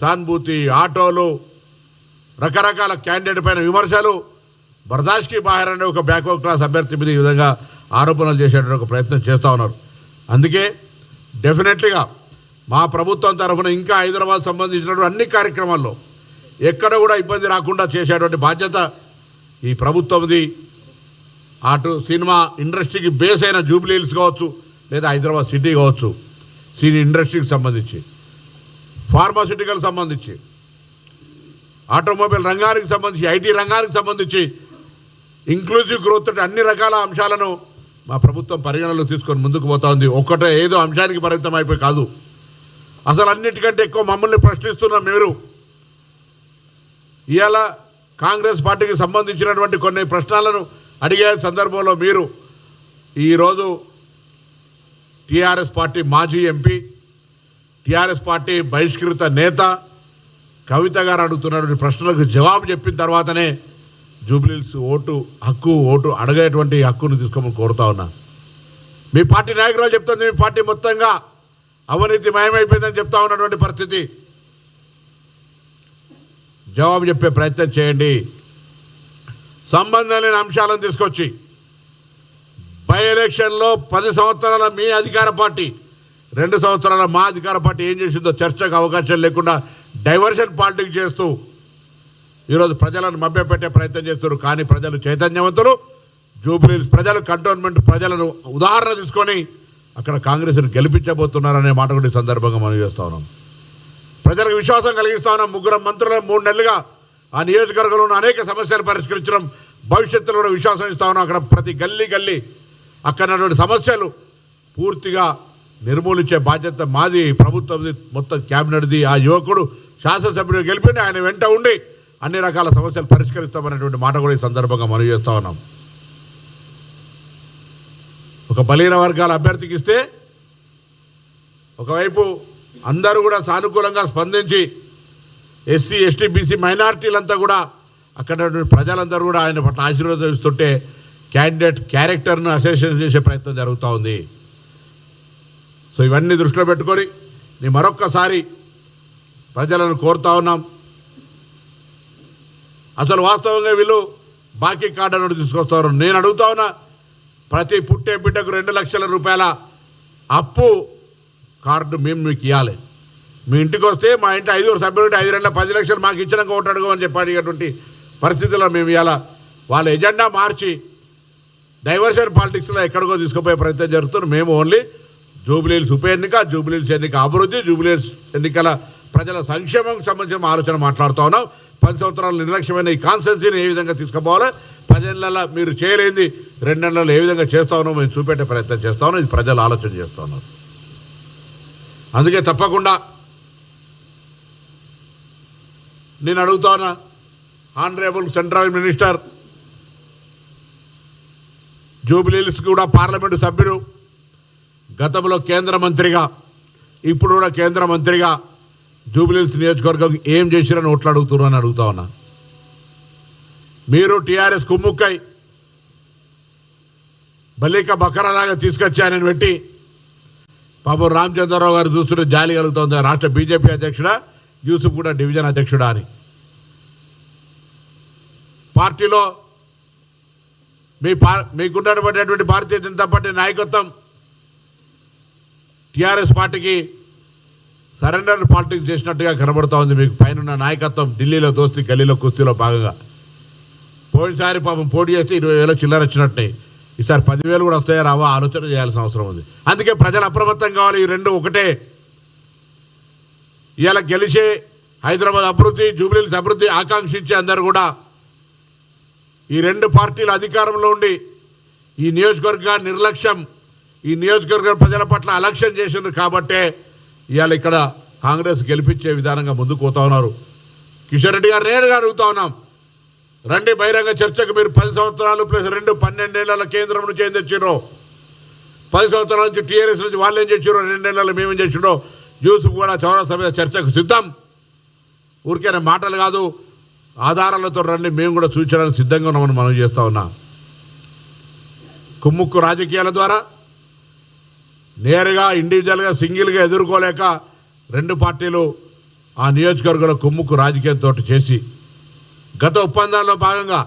సానుభూతి ఆటోలు రకరకాల క్యాండిడేట్ పైన విమర్శలు బర్దాష్కి బాహర్ అనే ఒక బ్యాక్వర్డ్ క్లాస్ అభ్యర్థి మీద ఈ విధంగా ఆరోపణలు చేసేటువంటి ఒక ప్రయత్నం చేస్తూ ఉన్నారు. అందుకే డెఫినెట్లీగా మా ప్రభుత్వం తరఫున ఇంకా హైదరాబాద్ సంబంధించినటువంటి అన్ని కార్యక్రమాల్లో ఎక్కడ కూడా ఇబ్బంది రాకుండా చేసేటువంటి బాధ్యత ఈ ప్రభుత్వంది. అటు సినిమా ఇండస్ట్రీకి బేస్ అయిన జూబ్లీ హిల్స్ కావచ్చు లేదా హైదరాబాద్ సిటీ కావచ్చు సినీ ఇండస్ట్రీకి సంబంధించి. ఫార్మాసిటికల్ సంబంధించి ఆటోమొబైల్ రంగానికి సంబంధించి ఐటీ రంగానికి సంబంధించి ఇంక్లూజివ్ గ్రోత్ అన్ని రకాల అంశాలను మా ప్రభుత్వం పరిగణనలో తీసుకొని ముందుకు పోతా ఉంది. ఒక్కటే ఏదో అంశానికి పరిమితం అయిపోయి కాదు. అసలు అన్నిటికంటే ఎక్కువ మమ్మల్ని ప్రశ్నిస్తున్న మీరు ఇవాళ కాంగ్రెస్ పార్టీకి సంబంధించినటువంటి కొన్ని ప్రశ్నలను అడిగే సందర్భంలో మీరు ఈరోజు టీఆర్ఎస్ పార్టీ మాజీ ఎంపీ టీఆర్ఎస్ పార్టీ బహిష్కృత నేత కవిత గారు అడుగుతున్నటువంటి ప్రశ్నలకు జవాబు చెప్పిన తర్వాతనే జూబ్లీల్స్ ఓటు హక్కు ఓటు అడగేటువంటి హక్కును తీసుకోమని కోరుతా ఉన్నా. మీ పార్టీ నాయకురాలు చెప్తుంది మీ పార్టీ మొత్తంగా అవినీతి మయమైపోయిందని చెప్తా ఉన్నటువంటి పరిస్థితి. జవాబు చెప్పే ప్రయత్నం చేయండి. సంబంధం లేని అంశాలను తీసుకొచ్చి బై ఎలక్షన్లో పది సంవత్సరాల మీ అధికార పార్టీ రెండు సంవత్సరాల మా అధికార పార్టీ ఏం చేసిందో చర్చకు అవకాశం లేకుండా డైవర్షన్ పాలిటిక్స్ చేస్తూ ఈరోజు ప్రజలను మభ్యపెట్టే ప్రయత్నం చేస్తున్నారు. కానీ ప్రజలు చైతన్యవంతులు. జూబ్లీ ప్రజలు కంటోన్మెంట్ ప్రజలను ఉదాహరణ తీసుకొని అక్కడ కాంగ్రెస్ను గెలిపించబోతున్నారనే మాట కూడా ఈ సందర్భంగా మనం చేస్తా ఉన్నాం. ప్రజలకు విశ్వాసం కలిగిస్తా ఉన్నాం. ముగ్గురు మంత్రులను మూడు నెలలుగా ఆ నియోజకవర్గంలో ఉన్న అనేక సమస్యలు పరిష్కరించడం భవిష్యత్తులో కూడా విశ్వాసం ఇస్తా ఉన్నాం. అక్కడ ప్రతి గల్లీ గల్లీ అక్కడ సమస్యలు పూర్తిగా నిర్మూలించే బాధ్యత మాది. ప్రభుత్వంది మొత్తం క్యాబినెట్ది. ఆ యువకుడు శాసనసభ్యుడు గెలిపిండి ఆయన వెంట ఉండి అన్ని రకాల సమస్యలు పరిష్కరిస్తామనేటువంటి మాట కూడా ఈ సందర్భంగా మనం చేస్తా ఉన్నాం. ఒక బలీన వర్గాల అభ్యర్థికి ఇస్తే ఒకవైపు అందరూ కూడా సానుకూలంగా స్పందించి ఎస్సీ ఎస్టీ బీసీ మైనారిటీలంతా కూడా అక్కడ ప్రజలందరూ కూడా ఆయన పట్ల ఆశీర్వదిస్తుంటే క్యాండిడేట్ క్యారెక్టర్ను అసోసియేషన్ చేసే ప్రయత్నం జరుగుతూ ఉంది. సో ఇవన్నీ దృష్టిలో పెట్టుకొని నేను మరొక్కసారి ప్రజలను కోరుతా ఉన్నాం. అసలు వాస్తవంగా వీళ్ళు బాకీ కార్డు అన్నట్టు తీసుకొస్తారు. నేను అడుగుతా ఉన్నా ప్రతి పుట్టే బిడ్డకు రెండు లక్షల రూపాయల అప్పు కార్డు మేము మీకు ఇవ్వాలి మీ ఇంటికి వస్తే మా ఇంటి ఐదుగురు సభ్యులు ఉంటే ఐదు రెండు పది లక్షలు మాకు ఇచ్చినాక ఒకటి అడగమని చెప్పి అడిగేటువంటి పరిస్థితుల్లో మేము ఇవాళ వాళ్ళ ఎజెండా మార్చి డైవర్షన్ పాలిటిక్స్లో ఎక్కడికో తీసుకుపోయే ప్రయత్నం జరుగుతుంది. మేము ఓన్లీ జూబిలీల్స్ ఉప ఎన్నిక జూబిలీల్స్ ఎన్నిక అభివృద్ధి జూబిలీల్స్ ఎన్నికల ప్రజల సంక్షేమం సంబంధించిన ఆలోచన మాట్లాడుతూ ఉన్నాం. పది సంవత్సరాలు నిర్లక్ష్యమైన ఈ కాన్స్టెన్సీని ఏ విధంగా తీసుకుపోవాలి? పదేళ్ళ మీరు చేయలేంది రెండేళ్ళలో ఏ విధంగా చేస్తా ఉన్నాం మేము చూపెట్టే ప్రయత్నం చేస్తా ఉన్నాం. ఇది ప్రజలు ఆలోచన చేస్తూ ఉన్నారు అందుకే తప్పకుండా నేను అడుగుతా ఉన్నా ఆనరేబుల్ సెంట్రల్ మినిస్టర్ జూబిలీల్స్ కూడా పార్లమెంటు సభ్యుడు గతంలో కేంద్ర మంత్రిగా ఇప్పుడు కూడా కేంద్ర మంత్రిగా జూబిలీల్స్ నియోజకవర్గం ఏం చేసిరని ఓట్లు అడుగుతున్నారు అని అడుగుతా ఉన్నా. మీరు టీఆర్ఎస్ కుమ్ముక్కై బలిక బకరలాగా తీసుకొచ్చానని పెట్టి పాపం రామచంద్రరావు గారు చూస్తుంటే జాలి కలుగుతుంది. రాష్ట్ర బీజేపీ అధ్యక్షుడా యూసుఫ్ కూడా డివిజన్ అధ్యక్షుడా అని. పార్టీలో మీ పా మీకున్నటువంటి భారతీయ జనతా పార్టీ నాయకత్వం టీఆర్ఎస్ పార్టీకి సరెండర్ పాలిటిక్స్ చేసినట్టుగా కనబడుతూ ఉంది మీకు. పైన నాయకత్వం ఢిల్లీలో దోస్తీ గల్లీలో కుస్తీలో భాగంగా. పోయినసారి పాపం పోటీ చేస్తే ఇరవై వేలు చిల్లర వచ్చినట్టే. ఈసారి పదివేలు కూడా వస్తాయో రావో ఆలోచన చేయాల్సిన అవసరం ఉంది. అందుకే ప్రజలు అప్రమత్తం కావాలి. ఈ రెండు ఒకటే. ఇవాళ గెలిచే హైదరాబాద్ అభివృద్ధి జూబ్లీస్ అభివృద్ధి ఆకాంక్షించే అందరూ కూడా ఈ రెండు పార్టీల అధికారంలో ఉండి ఈ నియోజకవర్గ నిర్లక్ష్యం ఈ నియోజకవర్గ ప్రజల పట్ల అలక్ష్యం చేసిండ్రు కాబట్టే ఇవాళ ఇక్కడ కాంగ్రెస్ గెలిపించే విధానంగా ముందుకు పోతా ఉన్నారు. కిషన్ రెడ్డి గారు నేరుగా అడుగుతా ఉన్నాం. రండి బహిరంగ చర్చకు మీరు పది సంవత్సరాలు ప్లస్ రెండు పన్నెండేళ్ళ కేంద్రం నుంచి ఏం తెచ్చిర్రో పది సంవత్సరాల నుంచి టీఆర్ఎస్ నుంచి వాళ్ళు ఏం చేసిరో రెండేళ్ళలో మేమేం చేసిరో యూసుఫ్ కూడా చౌరస్తా మీద చర్చకు సిద్ధం. ఊరికైనా మాటలు కాదు ఆధారాలతో రండి మేము కూడా సూచనలు సిద్ధంగా ఉన్నామని మనం చేస్తా ఉన్నాం. కుమ్ముక్కు రాజకీయాల ద్వారా నేరుగా ఇండివిజువల్గా సింగిల్గా ఎదుర్కోలేక రెండు పార్టీలు ఆ నియోజకవర్గంలో కుమ్ముకు రాజకీయంతో చేసి గత ఒప్పందాల్లో భాగంగా